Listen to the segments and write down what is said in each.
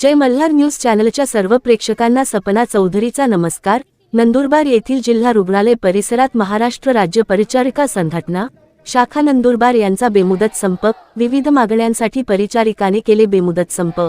जय Malhar news चॅनलच्या सर्व प्रेक्षकांना सपना चौधरीचा नमस्कार. नंदुरबार येथील जिल्हा रुग्णालय परिसरात महाराष्ट्र राज्य परिचारिका संघटना शाखा नंदुरबार यांचा बेमुदत संप विविध मागण्यांसाठी परिचारिकाने केले बेमुदत संप.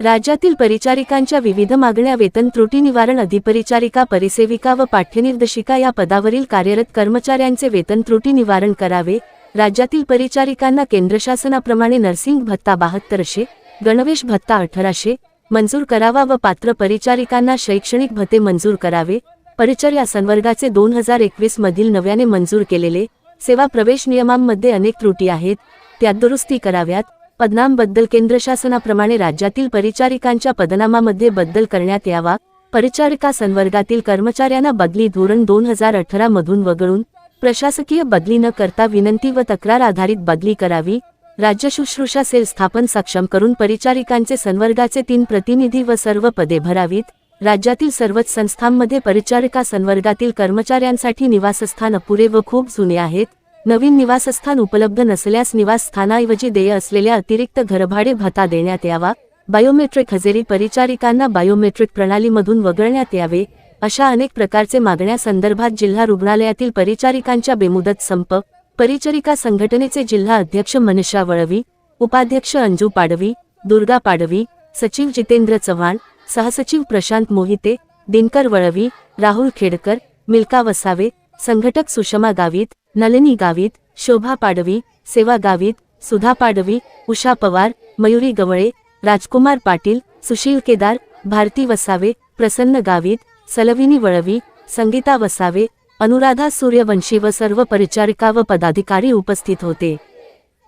राज्यातील परिचारिकांच्या विविध मागण्या वेतन त्रुटी निवारण अधिपरिचारिका परिसेविका व पाठ्यनिर्देशिका या पदावरील कार्यरत कर्मचाऱ्यांचे वेतन त्रुटी निवारण करावे. राज्यातील परिचारिकांना केंद्र शासनाप्रमाणे नर्सिंग भत्ता बहात्तरशे गणवेश भत्ता अठराशे मंजूर करावा व पात्र परिचारिकांना शैक्षणिक भत्ते मंजूर करावे. परिचर्या संवर्गाचे दोन हजार एकवीस मधील नव्याने मंजूर केलेले सेवा प्रवेश नियमांमध्ये अनेक त्रुटी आहेत. त्यात दुरुस्ती कराव्यात. पदनामबद्दल केंद्र शासनाप्रमाणे राज्यातील परिचारिकांच्या पदनामामध्ये बदल करण्यात यावा. परिचारिका संवर्गातील कर्मचाऱ्यांना बदली धोरण दोन हजार अठरा मधून वगळून प्रशासकीय बदली न करता विनंती व तक्रार आधारित बदली करावी. राज्य शुश्रूषा सेल स्थापन सक्षम करून परिचारिकांचे संवर्गाचे तीन प्रतिनिधी व सर्व पदे भरावीत. राज्यातील सर्वच संस्थांमध्ये परिचारिका संवर्गातील कर्मचाऱ्यांसाठी निवासस्थान अपुरे व खूप जुने आहेत. नवीन निवासस्थान उपलब्ध नसल्यास निवासस्थानाऐवजी देय असलेल्या अतिरिक्त घरभाडे भत्ता देण्यात यावा. बायोमेट्रिक हजेरी परिचारिकांना बायोमेट्रिक प्रणालीमधून वगळण्यात यावे अशा अनेक प्रकारचे मागण्यासंदर्भात जिल्हा रुग्णालयातील परिचारिकांच्या बेमुदत संप परिचरिका संघटनेचे जिल्हा अध्यक्ष मनीषा वळवी उपाध्यक्ष अंजू पाडवी दुर्गा पाडवी सचिव जितेंद्र चव्हाण सहसचिव प्रशांत मोहिते दिनकर वळवी राहुल खेडकर मिल्का वसावे संघटक सुषमा गावित नलिनी गावित शोभा पाडवी सेवा गावित सुधा पाडवी उषा पवार मयुरी गवळे राजकुमार पाटील सुशील केदार भारती वसावे प्रसन्न गावित सलविनी वळवी संगीता वसावे अनुराधा सूर्यवंशी व सर्व परिचारिका व पदाधिकारी उपस्थित होते.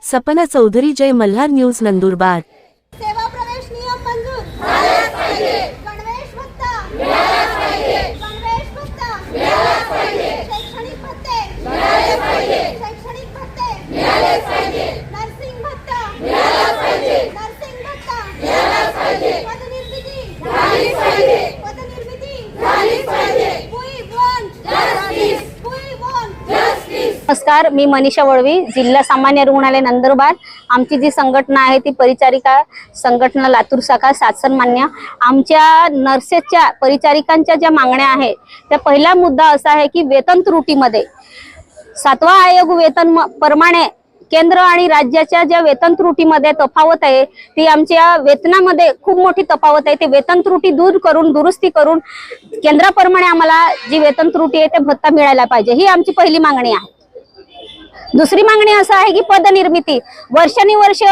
सपना चौधरी जय मल्हार न्यूज नंदुरबार सेवा प्रवेश नियम मंजूर झालेच पाहिजे गणवेश भत्ता मिळालाच पाहिजे गणवेश भत्ता मिळालाच पाहिजे शैक्षणिक भत्ते मिळाले पाहिजे शैक्षणिक भत्ते मिळाले पाहिजे नर्सिंग भत्ता मिळालाच पाहिजे नर्सिंग भत्ता मिळालाच पाहिजे पदनिर्मिती झालीच पाहिजे पदनिर्मिती झालीच पाहिजे we want justice we want justice नमस्कार मी मनीषा वळवी जिल्हा सामान्य रुग्णालय नंदुरबार. आमची जी संघटना आहे ती परिचारिका संघटना लातूर शाखा शासन मान्य. आमच्या नर्सेसच्या परिचारिकांच्या ज्या मागण्या आहेत त्या पहिला मुद्दा असा आहे की वेतन त्रुटीमध्ये सातवा आयोग वेतन प्रमाणे केंद्र आणि राज्याच्या ज्या वेतन त्रुटीमध्ये तफावत आहे ती आमच्या वेतनामध्ये खूप मोठी तफावत आहे. ते वेतन त्रुटी दूर करून दुरुस्ती करून केंद्राप्रमाणे आम्हाला जी वेतन त्रुटी आहे ते भत्ता मिळायला पाहिजे. ही आमची पहिली मागणी आहे. दुसरी मागणी असं आहे की पदनिर्मिती. वर्षानुवर्ष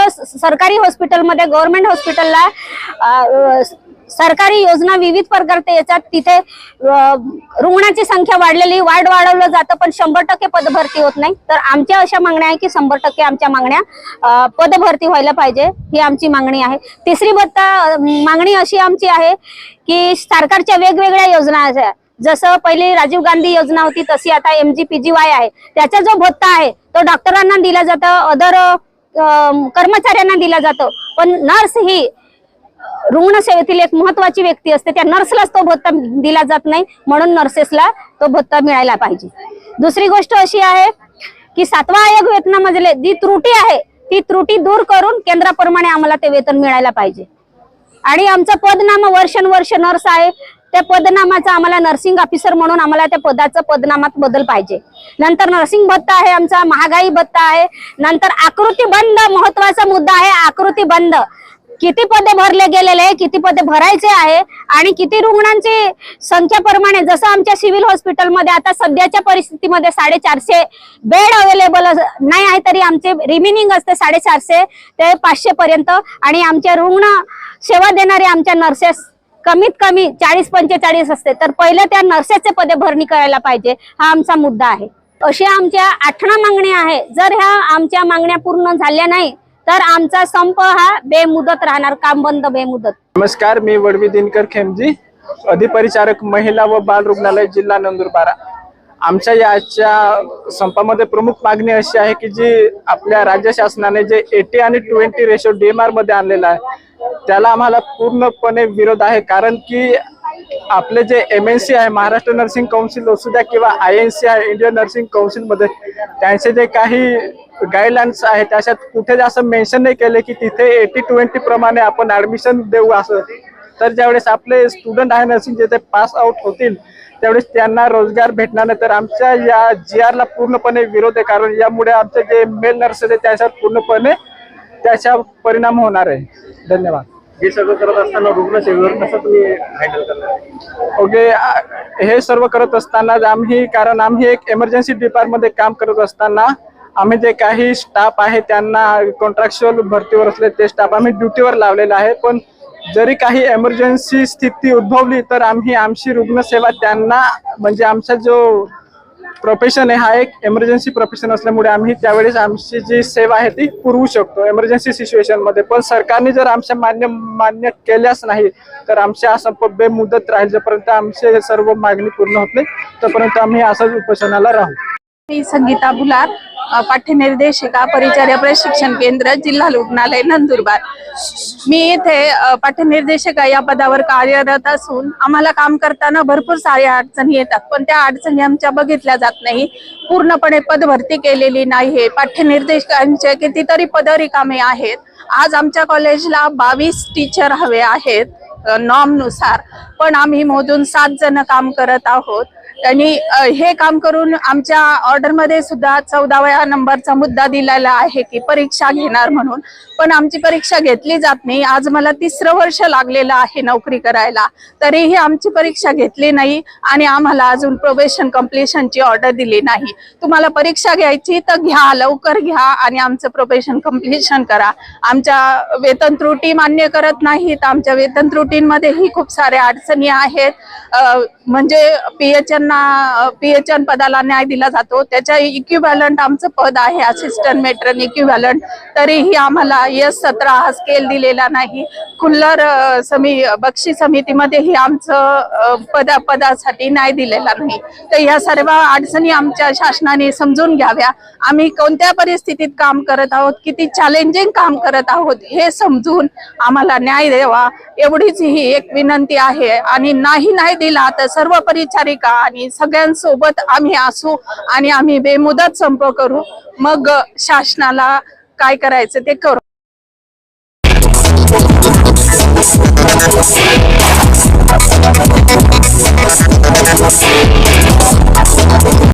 सरकारी हॉस्पिटलमध्ये गव्हर्नमेंट हॉस्पिटलला सरकारी योजना विविध प्रकारचे येतात. तिथे रुग्णाची संख्या वाढलेली वाढ वाढवलं जातं पण शंभर टक्के पदभरती होत नाही. तर आमच्या अशा मागण्या आहे की शंभर टक्के आमच्या मागण्या पदभरती व्हायला पाहिजे ही आमची मागणी आहे. तिसरी बत्ता मागणी अशी आमची आहे की सरकारच्या वेगवेगळ्या योजना जसं पहिले राजीव गांधी योजना होती तशी आता M G P G Y आहे. त्याचा जो भत्ता आहे तो डॉक्टरांना दिला जातं अदर कर्मचाऱ्यांना दिला जातो. पण नर्स ही रुग्णसेवेतील एक महत्वाची व्यक्ती असते त्या नर्सलाच तो भत्ता दिला जात नाही म्हणून नर्सेसला तो भत्ता मिळायला पाहिजे. दुसरी गोष्ट अशी आहे की सातवा आयोग वेतनामधले जी त्रुटी आहे ती त्रुटी दूर करून केंद्राप्रमाणे आम्हाला ते वेतन मिळायला पाहिजे. आणि आमचं पदनाम वर्षानुवर्ष नर्स आहे त्या पदनामाचा आम्हाला नर्सिंग ऑफिसर म्हणून आम्हाला त्या पदाचं पदनामात बदल पाहिजे. नंतर नर्सिंग भत्ता आहे आमचा महागाई भत्ता आहे. नंतर आकृती बंद महत्त्वाचा मुद्दा आहे आकृती बंद. किती पदे भरले गेलेले आहे किती पदे भरायचे आहे आणि किती रुग्णांची संख्याप्रमाणे जसं आमच्या सिव्हिल हॉस्पिटलमध्ये आता सध्याच्या परिस्थितीमध्ये साडेचारशे बेड अवेलेबल नाही आहे तरी आमचे रिमेनिंग असते साडेचारशे ते पाचशे पर्यंत. आणि आमच्या रुग्ण सेवा देणारे आमच्या नर्सेस कमीत कमी चाळीस पंचेचाळीस असते. तर पहिले त्या नर्सेसचे पदे भरणी करायला पाहिजे हा आमचा मुद्दा आहे. अशा आमच्या आठणा मागण्या आहे. जर ह्या आमच्या मागण्या पूर्ण झाल्या नाही तर आमचा संप हा बेमुदत राहणार काम बंद बेमुदत. नमस्कार मी वडवी दिनकर खेमजी अधिपरिचारक महिला व बाल रुग्णालय जिल्हा नंदुरबारा. आमच्या याच्या संपामध्ये प्रमुख मागणी अशी आहे की जी आपल्या राज्य शासनाने जे एटी आणि ट्वेंटी रेशो डीएमआरमध्ये आणलेला आहे त्याला आम्हाला पूर्णपणे विरोध आहे कारण की आपले जे एम एन सी आहे महाराष्ट्र नर्सिंग काउन्सिल असू द्या किंवा आय एन सी आहे इंडियन नर्सिंग काउन्सिलमध्ये त्यांचे जे काही गाईडलाईन्स आहे त्याच्यात कुठे असं मेन्शन नाही केले की तिथे एटी ट्वेंटी प्रमाणे आपण ऍडमिशन देऊ असं. तर ज्यावेळेस आपले स्टुडंट आहे नर्सिंग जे ते पास आउट होतील त्यावेळेस त्यांना रोजगार भेटणार नाही. तर आमच्या या जी आरला पूर्णपणे विरोध आहे कारण यामुळे आमचे जे मेल नर्स आहे त्याच्यावर पूर्णपणे त्याचा परिणाम होणार आहे. धन्यवाद. हे सगळं करत असताना रुग्णसेवेवर कसं तुम्ही हँडल करणार? ओके हे सर्व करत असताना आम्ही कारण आम्ही एक इमर्जन्सी डिपार्टमध्ये काम करत असताना आम्ही जे काही स्टाफ आहे त्यांना कॉन्ट्रॅक्च्युअल भरतीवर असले ते स्टाफ आम्ही ड्युटीवर लावलेला आहे. पण जरी काही एमर्जन्सी स्थिती उद्भवली तर आम्ही आमची रुग्णसेवा त्यांना म्हणजे आमचा जो प्रोफेशन आहे हा एक एमर्जन्सी प्रोफेशन असल्यामुळे आम्ही त्यावेळेस आमची जी सेवा आहे ती पुरवू शकतो. एमर्जन्सी सिच्युएशनमध्ये. पण सरकारने जर आमच्या मान्य मान्य केल्याच नाही तर आमच्या संप बेमुदत राहील जोपर्यंत आमचे सर्व मागणी पूर्ण होत नाही तोपर्यंत आम्ही असंच उपोषणाला राहू. मी संगीता बुलार पाठ्यनिर्देशिका परिचार्य प्रशिक्षण केंद्र जिल्हा रुग्णालय नंदुरबार. मी इथे पाठ्यनिर्देशिका या पदावर कार्यरत असून आम्हाला काम करताना भरपूर साऱ्या अडचणी येतात पण त्या अडचणी आमच्या बघितल्या जात नाही. पूर्णपणे पदभरती केलेली नाही पाठ्यनिर्देशकांचे कितीतरी पद रिकामे आहेत. आज आमच्या कॉलेजला बावीस टीचर हवे आहेत नॉर्मनुसार पण आम्ही मोजून सात जण काम करत आहोत. आणि हे काम करून आमच्या ऑर्डरमध्ये सुद्धा चौदाव्या नंबरचा मुद्दा दिलेला आहे की परीक्षा घेणार म्हणून. पण आमची परीक्षा घेतली जात नाही. आज मला तिसरं वर्ष लागलेलं आहे नोकरी करायला. तरीही आमची परीक्षा घेतली नाही आणि आम्हाला अजून प्रोबेशन कम्प्लिशनची ऑर्डर दिली नाही. तुम्हाला परीक्षा घ्यायची तर घ्या लवकर घ्या आणि आमचं प्रोबेशन कम्प्लिशन करा. आमच्या वेतन त्रुटी मान्य करत नाहीत. आमच्या वेतन त्रुटींमध्येही खूप साऱ्या अडचणी आहेत. म्हणजे P H N PHN PHN पदाला न्याय दिला जातो. त्याच्या इक्विव्हॅलंट आमचं पद आहे असिस्टंट मेट्रन इक्विव्हॅलंट तरीही आम्हाला यस सतरा हा स्केल दिलेला नाही. खुल्लर समी बक्षी समितीमध्येही आमचं पदा पदासाठी न्याय दिलेला नाही. तर या सर्व अडचणी आमच्या शासनाने समजून घ्याव्या. आम्ही कोणत्या परिस्थितीत काम करत आहोत किती चॅलेंजिंग काम करत आहोत हे समजून आम्हाला न्याय द्यावा. एवढीच ही एक विनंती आहे. आणि नाही नाही दिला तर सर्व परिचारिका आणि सगळ्यांसोबत आम्ही असू आणि आम्ही बेमुदत संप करू. मग शासनाला काय करायचं ते करू.